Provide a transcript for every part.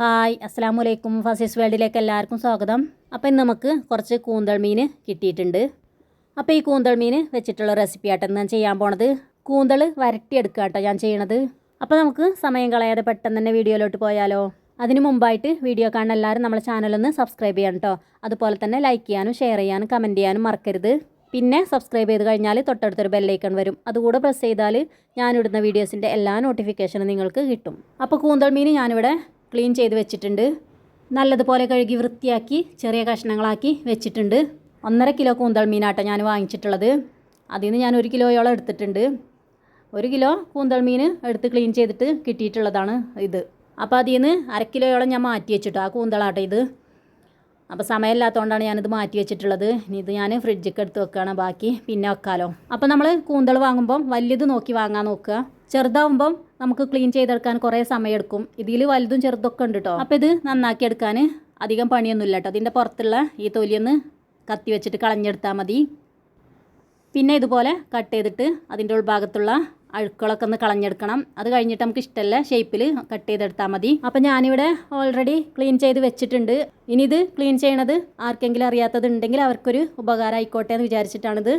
Hi അസ്സാം വലൈക്കും ഫസീസ് വേൾഡിലേക്ക് എല്ലാവർക്കും സ്വാഗതം. അപ്പോൾ ഇന്ന് നമുക്ക് കുറച്ച് കൂന്തൾ മീൻ കിട്ടിയിട്ടുണ്ട്. അപ്പോൾ ഈ കൂന്തൾ മീൻ വെച്ചിട്ടുള്ള റെസിപ്പി ആട്ടെന്ന് ഞാൻ ചെയ്യാൻ പോണത് കൂന്തൾ വരട്ടിയെടുക്കുക കേട്ടോ ഞാൻ ചെയ്യണത്. അപ്പോൾ നമുക്ക് സമയം കളയാതെ പെട്ടെന്ന് തന്നെ വീഡിയോയിലോട്ട് പോയാലോ? അതിന് മുമ്പായിട്ട് വീഡിയോ കാണുന്ന എല്ലാവരും നമ്മുടെ ചാനലൊന്ന് സബ്സ്ക്രൈബ് ചെയ്യണം കേട്ടോ അതുപോലെ തന്നെ ലൈക്ക് ചെയ്യാനും ഷെയർ ചെയ്യാനും കമന്റ് ചെയ്യാനും മറക്കരുത്. പിന്നെ സബ്സ്ക്രൈബ് ചെയ്ത് കഴിഞ്ഞാൽ തൊട്ടടുത്തൊരു ബെല്ലൈക്കൺ വരും. അതുകൂടെ പ്രസ് ചെയ്താൽ ഞാനിടുന്ന വീഡിയോസിന്റെ എല്ലാ നോട്ടിഫിക്കേഷനും നിങ്ങൾക്ക് കിട്ടും. അപ്പോൾ കൂന്തൾ മീൻ ഞാനിവിടെ ക്ലീൻ ചെയ്ത് വെച്ചിട്ടുണ്ട്. നല്ലതുപോലെ കഴുകി വൃത്തിയാക്കി ചെറിയ കഷ്ണങ്ങളാക്കി വെച്ചിട്ടുണ്ട്. ഒന്നര കിലോ കൂന്തൾ മീനാട്ടോ ഞാൻ വാങ്ങിച്ചിട്ടുള്ളത്. അതിൽ നിന്ന് ഞാൻ ഒരു കിലോയോളം എടുത്തിട്ടുണ്ട്. ഒരു കിലോ കൂന്തൾ മീൻ എടുത്ത് ക്ലീൻ ചെയ്തിട്ട് കിട്ടിയിട്ടുള്ളതാണ് ഇത്. അപ്പോൾ അതിൽ നിന്ന് അര കിലോയോളം ഞാൻ മാറ്റി വെച്ചിട്ടു ആ കൂന്തളാട്ടോ ഇത്. അപ്പോൾ സമയമില്ലാത്തതുകൊണ്ടാണ് ഞാനിത് മാറ്റി വെച്ചിട്ടുള്ളത്. ഇനി ഇത് ഞാൻ ഫ്രിഡ്ജിൽ എടുത്ത് വെക്കുകയാണ് ബാക്കി. പിന്നെ വെക്കാലോ. അപ്പോൾ നമ്മൾ കൂന്തൾ വാങ്ങുമ്പം വലിയത് നോക്കി വാങ്ങാൻ നോക്കുക. ചെറുതാവുമ്പം നമുക്ക് ക്ലീൻ ചെയ്തെടുക്കാൻ കുറേ സമയമെടുക്കും ഇതിൽ വലുതും ചെറുതൊക്കെ ഉണ്ട് കേട്ടോ അപ്പോൾ ഇത് നന്നാക്കി എടുക്കാൻ അധികം പണിയൊന്നുമില്ല കേട്ടോ അതിന്റെ പുറത്തുള്ള ഈ തൊലിയൊന്ന് കത്തി വെച്ചിട്ട് കളഞ്ഞെടുത്താൽ മതി. പിന്നെ ഇതുപോലെ കട്ട് ചെയ്തിട്ട് അതിന്റെ ഉൾഭാഗത്തുള്ള അഴുക്കുകളൊക്കെ ഒന്ന് കളഞ്ഞെടുക്കണം. അത് കഴിഞ്ഞിട്ട് നമുക്ക് ഇഷ്ടമല്ല ഷേപ്പിൽ കട്ട് ചെയ്തെടുത്താൽ മതി. അപ്പം ഞാനിവിടെ ഓൾറെഡി ക്ലീൻ ചെയ്ത് വെച്ചിട്ടുണ്ട്. ഇനി ഇത് ക്ലീൻ ചെയ്യണത് ആർക്കെങ്കിലും അറിയാത്തത് ഉണ്ടെങ്കിൽ അവർക്കൊരു ഉപകാരം ആയിക്കോട്ടെ എന്ന് വിചാരിച്ചിട്ടാണിത്.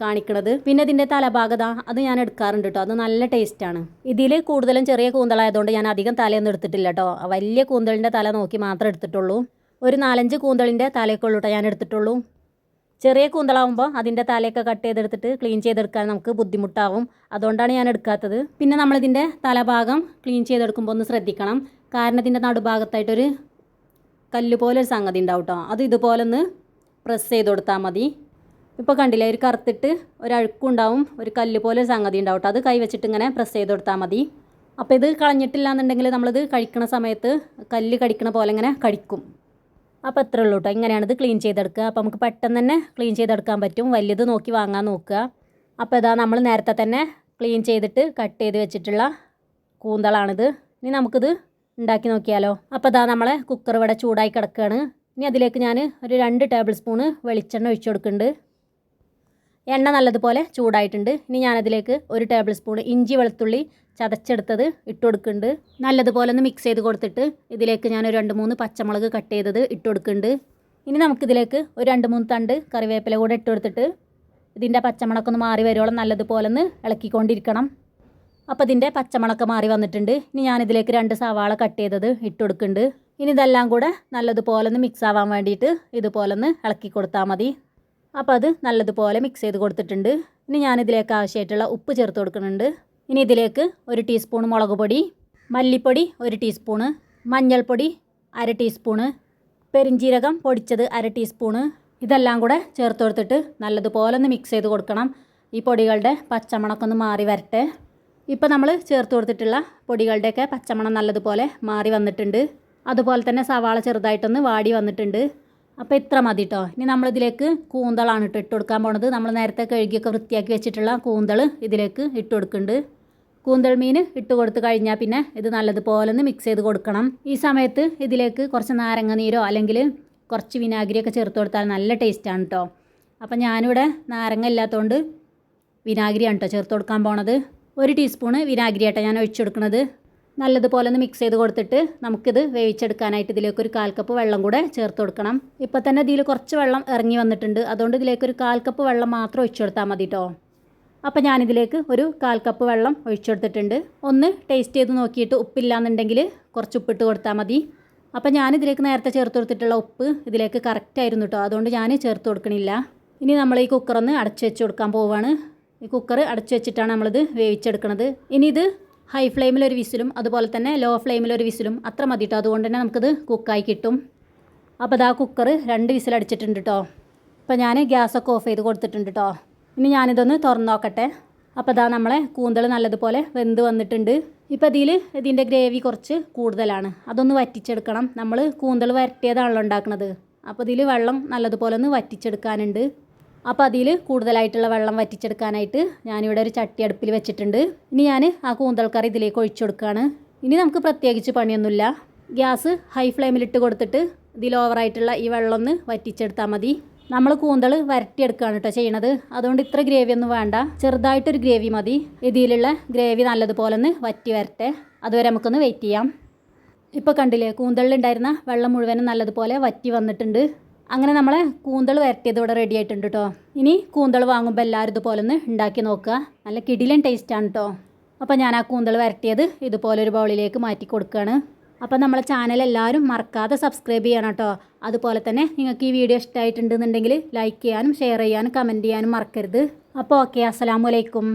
കാണിക്കണത്. പിന്നെ ഇതിന്റെ തലഭാഗത അത് ഞാൻ എടുക്കാറുണ്ട് കേട്ടോ അത് നല്ല ടേസ്റ്റാണ്. ഇതിൽ കൂടുതലും ചെറിയ കൂന്തളായതുകൊണ്ട് ഞാൻ അധികം തലയൊന്നും എടുത്തിട്ടില്ല കേട്ടോ വലിയ കൂന്തളിന്റെ തല നോക്കി മാത്രം എടുത്തിട്ടുള്ളൂ. ഒരു നാലഞ്ച് കൂന്തളിന്റെ തലയൊക്കെ കേട്ടോ ഞാൻ എടുത്തിട്ടുള്ളൂ. ചെറിയ കൂന്തളാവുമ്പോൾ അതിന്റെ തലയൊക്കെ കട്ട് ചെയ്തെടുത്തിട്ട് ക്ലീൻ ചെയ്തെടുക്കാൻ നമുക്ക് ബുദ്ധിമുട്ടാവും. അതുകൊണ്ടാണ് ഞാൻ എടുക്കാത്തത്. പിന്നെ നമ്മളിതിന്റെ തലഭാഗം ക്ലീൻ ചെയ്തെടുക്കുമ്പോൾ ഒന്ന് ശ്രദ്ധിക്കണം. കാരണം ഇതിന്റെ നടുഭാഗത്തായിട്ടൊരു കല്ല് പോലെ ഒരു സംഗതി ഉണ്ടാവും കേട്ടോ അത് ഇതുപോലെ ഒന്ന് പ്രസ് ചെയ്ത് കൊടുത്താൽ മതി. ഇപ്പോൾ കണ്ടില്ലേ ഒരു കറുത്തിട്ട് ഒരഴുക്കുണ്ടാവും ഒരു കല്ല് പോലെ ഒരു സംഗതി ഉണ്ടാവും കേട്ടോ അത് കൈ വെച്ചിട്ട് ഇങ്ങനെ പ്രസ് ചെയ്ത് കൊടുത്താൽ മതി. അപ്പോൾ ഇത് കളഞ്ഞിട്ടില്ല എന്നുണ്ടെങ്കിൽ നമ്മളിത് കഴിക്കുന്ന സമയത്ത് കല്ല് കടിക്കണ പോലെ ഇങ്ങനെ കടിക്കും. അപ്പോൾ അത്രേ ഉള്ളൂ കേട്ടോ ഇങ്ങനെയാണ് ഇത് ക്ലീൻ ചെയ്തെടുക്കുക. അപ്പോൾ നമുക്ക് പെട്ടെന്ന് തന്നെ ക്ലീൻ ചെയ്തെടുക്കാൻ പറ്റും. വലിയത് നോക്കി വാങ്ങാൻ നോക്കുക. അപ്പോൾ ഇതാ നമ്മൾ നേരത്തെ തന്നെ ക്ലീൻ ചെയ്തിട്ട് കട്ട് ചെയ്ത് വെച്ചിട്ടുള്ള കൂന്തളാണിത്. ഇനി നമുക്കിത് ഉണ്ടാക്കി നോക്കിയാലോ. അപ്പോൾ ഇതാ നമ്മളെ കുക്കർ ഇവിടെ ചൂടായി കിടക്കുകയാണ്. ഇനി അതിലേക്ക് ഞാൻ ഒരു രണ്ട് ടേബിൾ സ്പൂണ് വെളിച്ചെണ്ണ ഒഴിച്ചു കൊടുക്കുന്നുണ്ട്. എണ്ണ നല്ലതുപോലെ ചൂടായിട്ടുണ്ട്. ഇനി ഞാനതിലേക്ക് ഒരു ടേബിൾ സ്പൂൺ ഇഞ്ചി വെളുത്തുള്ളി ചതച്ചെടുത്തത് ഇട്ട് കൊടുക്കുന്നുണ്ട്. നല്ലതുപോലെ ഒന്ന് മിക്സ് ചെയ്ത് കൊടുത്തിട്ട് ഇതിലേക്ക് ഞാൻ ഒരു രണ്ട് മൂന്ന് പച്ചമുളക് കട്ട് ചെയ്തത് ഇട്ട് കൊടുക്കുന്നുണ്ട്. ഇനി നമുക്കിതിലേക്ക് ഒരു രണ്ട് മൂന്ന് തണ്ട് കറിവേപ്പില കൂടെ ഇട്ട് കൊടുത്തിട്ട് ഇതിന്റെ പച്ചമുളക് ഒന്ന് മാറി വരുവോളം നല്ലതുപോലെ ഒന്ന് ഇളക്കിക്കൊണ്ടിരിക്കണം. അപ്പോൾ ഇതിന്റെ പച്ചമുളക് മാറി വന്നിട്ടുണ്ട്. ഇനി ഞാനിതിലേക്ക് രണ്ട് സവാള കട്ട് ചെയ്തത് ഇട്ട് കൊടുക്കുന്നുണ്ട്. ഇനി ഇതെല്ലാം കൂടെ നല്ലതുപോലെ ഒന്ന് മിക്സ് ആവാൻ വേണ്ടിയിട്ട് ഇതുപോലെ ഒന്ന് ഇളക്കി കൊടുത്താൽ മതി. അപ്പോൾ അത് നല്ലതുപോലെ മിക്സ് ചെയ്ത് കൊടുത്തിട്ടുണ്ട്. ഇനി ഞാനിതിലേക്ക് ആവശ്യമായിട്ടുള്ള ഉപ്പ് ചേർത്ത് കൊടുക്കുന്നുണ്ട്. ഇനി ഇതിലേക്ക് ഒരു ടീസ്പൂൺ മുളക് പൊടി മല്ലിപ്പൊടി ഒരു ടീസ്പൂണ് മഞ്ഞൾപ്പൊടി അര ടീസ്പൂണ് പെരിഞ്ജീരകം പൊടിച്ചത് അര ടീസ്പൂണ് ഇതെല്ലാം കൂടെ ചേർത്ത് കൊടുത്തിട്ട് നല്ലതുപോലെ ഒന്ന് മിക്സ് ചെയ്ത് കൊടുക്കണം. ഈ പൊടികളുടെ പച്ചമണക്കൊന്ന് മാറി വരട്ടെ. ഇപ്പോൾ നമ്മൾ ചേർത്ത് കൊടുത്തിട്ടുള്ള പൊടികളുടെയൊക്കെ പച്ചമണം നല്ലതുപോലെ മാറി വന്നിട്ടുണ്ട്. അതുപോലെ തന്നെ സവാള ചെറുതായിട്ടൊന്ന് വാടി വന്നിട്ടുണ്ട്. അപ്പോൾ ഇത്ര മതി കേട്ടോ ഇനി നമ്മളിതിലേക്ക് കൂന്തളാണ് ഇട്ട് ഇട്ട് കൊടുക്കാൻ പോണത്. നമ്മൾ നേരത്തെ കഴുകിയൊക്കെ വൃത്തിയാക്കി വെച്ചിട്ടുള്ള കൂന്തൾ ഇതിലേക്ക് ഇട്ട് കൊടുക്കുന്നുണ്ട്. കൂന്തൾ മീൻ ഇട്ട് കൊടുത്ത് കഴിഞ്ഞാൽ പിന്നെ ഇത് നല്ലതുപോലെ ഒന്ന് മിക്സ് ചെയ്ത് കൊടുക്കണം. ഈ സമയത്ത് ഇതിലേക്ക് കുറച്ച് നാരങ്ങ നീരോ അല്ലെങ്കിൽ കുറച്ച് വിനാഗിരിയൊക്കെ ചേർത്ത് കൊടുത്താൽ നല്ല ടേസ്റ്റാണ് കേട്ടോ അപ്പം ഞാനിവിടെ നാരങ്ങ ഇല്ലാത്തതുകൊണ്ട് വിനാഗിരിയാണ് കേട്ടോ ചേർത്ത് കൊടുക്കാൻ പോണത്. ഒരു ടീസ്പൂണ് വിനാഗിരി ആട്ടോ ഞാൻ ഒഴിച്ചു കൊടുക്കുന്നത് നല്ലതുപോലെ ഒന്ന് മിക്സ് ചെയ്ത് കൊടുത്തിട്ട് നമുക്കിത് വേവിച്ചെടുക്കാനായിട്ട് ഇതിലേക്ക് ഒരു കാൽ കപ്പ് വെള്ളം കൂടെ ചേർത്ത് കൊടുക്കണം. ഇപ്പോൾ തന്നെ ഇതിൽ കുറച്ച് വെള്ളം ഇറങ്ങി വന്നിട്ടുണ്ട്. അതുകൊണ്ട് ഇതിലേക്ക് ഒരു കാൽ കപ്പ് വെള്ളം മാത്രം ഒഴിച്ചു കൊടുത്താൽ മതി കേട്ടോ അപ്പോൾ ഞാനിതിലേക്ക് ഒരു കാൽ കപ്പ് വെള്ളം ഒഴിച്ചു കൊടുത്തിട്ടുണ്ട്. ഒന്ന് ടേസ്റ്റ് ചെയ്ത് നോക്കിയിട്ട് ഉപ്പില്ലാന്നുണ്ടെങ്കിൽ കുറച്ച് ഉപ്പിട്ട് കൊടുത്താൽ മതി. അപ്പോൾ ഞാനിതിലേക്ക് നേരത്തെ ചേർത്ത് കൊടുത്തിട്ടുള്ള ഉപ്പ് ഇതിലേക്ക് കറക്റ്റ് ആയിരുന്നു കേട്ടോ അതുകൊണ്ട് ഞാൻ ചേർത്ത് കൊടുക്കണില്ല. ഇനി നമ്മൾ ഈ കുക്കറൊന്ന് അടച്ചു വെച്ച് കൊടുക്കാൻ പോവുകയാണ് ഈ കുക്കർ അടച്ചു വെച്ചിട്ടാണ് നമ്മളിത് വേവിച്ചെടുക്കുന്നത് ഇനി ഇത് ഹൈ ഫ്ലെയിമിൽ ഒരു വിസിലും അതുപോലെ തന്നെ ലോ ഫ്ലെയിമിൽ ഒരു വിസിലും അത്ര മതി കേട്ടോ അതുകൊണ്ട് തന്നെ നമുക്കിത് കുക്കായി കിട്ടും. അപ്പോൾ അതാ കുക്കർ രണ്ട് വിസിലടിച്ചിട്ടുണ്ട് കേട്ടോ അപ്പോൾ ഞാൻ ഗ്യാസൊക്കെ ഓഫ് ചെയ്ത് കൊടുത്തിട്ടുണ്ട് കേട്ടോ ഇനി ഞാനിതൊന്ന് തുറന്നു നോക്കട്ടെ. അപ്പോൾ അതാ നമ്മളെ കൂന്തൾ നല്ലതുപോലെ വെന്ത് വന്നിട്ടുണ്ട്. ഇപ്പോൾ ഇതിൽ ഇതിന്റെ ഗ്രേവി കുറച്ച് കൂടുതലാണ്. അതൊന്ന് വറ്റിച്ചെടുക്കണം. നമ്മൾ കൂന്തൾ വരട്ടിയതാണല്ലോ ഉണ്ടാക്കുന്നത് അപ്പോൾ ഇതിൽ വെള്ളം നല്ലതുപോലെ ഒന്ന് വറ്റിച്ചെടുക്കാനുണ്ട്. അപ്പോൾ അതിൽ കൂടുതലായിട്ടുള്ള വെള്ളം വറ്റിച്ചെടുക്കാനായിട്ട് ഞാനിവിടെ ഒരു ചട്ടി അടുപ്പിൽ വെച്ചിട്ടുണ്ട്. ഇനി ഞാൻ ആ കൂന്തൽക്കറി കറി ഇതിലേക്ക് ഒഴിച്ചു കൊടുക്കുകയാണ് ഇനി നമുക്ക് പ്രത്യേകിച്ച് പണിയൊന്നുമില്ല. ഗ്യാസ് ഹൈ ഫ്ലെയിമിലിട്ട് കൊടുത്തിട്ട് ഇതിൽ ഓവറായിട്ടുള്ള ഈ വെള്ളം ഒന്ന് വറ്റിച്ചെടുത്താൽ മതി. നമ്മൾ കൂന്തൾ വരട്ടിയെടുക്കുകയാണ് കേട്ടോ ചെയ്യണത്. അതുകൊണ്ട് ഇത്ര ഗ്രേവി ഒന്നും വേണ്ട. ചെറുതായിട്ടൊരു ഗ്രേവി മതി. ഇതിലുള്ള ഗ്രേവി നല്ലതുപോലെ ഒന്ന് വറ്റി വരട്ടെ. അതുവരെ നമുക്കൊന്ന് വെയിറ്റ് ചെയ്യാം. ഇപ്പോൾ കണ്ടില്ലേ കൂന്തളിലുണ്ടായിരുന്ന വെള്ളം മുഴുവനും നല്ലതുപോലെ വറ്റി വന്നിട്ടുണ്ട്. അങ്ങനെ നമ്മൾ കൂന്തൾ വരട്ടിയത് ഇവിടെ റെഡി ആയിട്ടുണ്ട് കേട്ടോ ഇനി കൂന്തൾ വാങ്ങുമ്പോൾ എല്ലാവരും ഇതുപോലെ ഒന്ന് ഉണ്ടാക്കി നോക്കുക. നല്ല കിടിലൻ ടേസ്റ്റാണ് കേട്ടോ അപ്പോൾ ഞാൻ ആ കൂന്തൾ വരട്ടിയത് ഇതുപോലെ ഒരു ബൗളിലേക്ക് മാറ്റി കൊടുക്കുകയാണ്. അപ്പോൾ നമ്മളെ ചാനൽ എല്ലാവരും മറക്കാതെ സബ്സ്ക്രൈബ് ചെയ്യണം കേട്ടോ അതുപോലെ തന്നെ നിങ്ങൾക്ക് ഈ വീഡിയോ ഇഷ്ടമായിട്ടുണ്ടെന്നുണ്ടെങ്കിൽ ലൈക്ക് ചെയ്യാനും ഷെയർ ചെയ്യാനും കമന്റ് ചെയ്യാനും മറക്കരുത്. അപ്പോൾ ഓക്കെ അസ്സലാമു അലൈക്കും